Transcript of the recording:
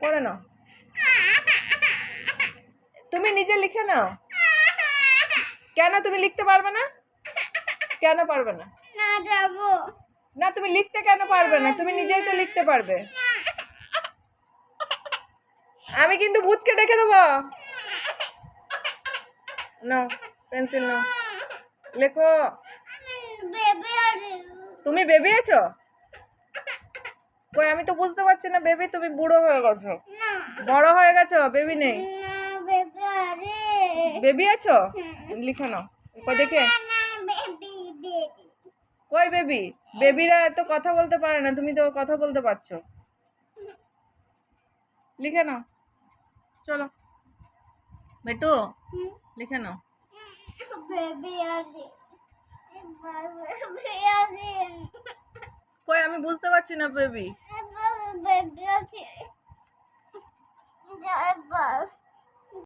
করে নাও। তুমি নিজে লিখে নাও। কেন তুমি লিখতে পারবে না? কেন পারবে না? না তুমি লিখতে কেন পারবে না? তুমি নিজেই তো লিখতে পারবে। আমি কিন্তু ভূতকে ডেকে দেবো। নাও পেন্সিল নাও। লেখো। তুমি বেবি আছো? কই আমি তো বুঝতে পারছি না বেবি তুমি বুড়ো হয়ে গেছো। বড় হয়ে গেছো বেবি নেই। বেবি আছো? লিখে নাও। কই দেখে। কই বেবি? বেবিরা এত কথা বলতে পারে না তুমি তো কথা বলতে পারছ। লিখে নাও। চলো। বেটু লিখে নাও। বেবি বুঝতে পারছি না বেবি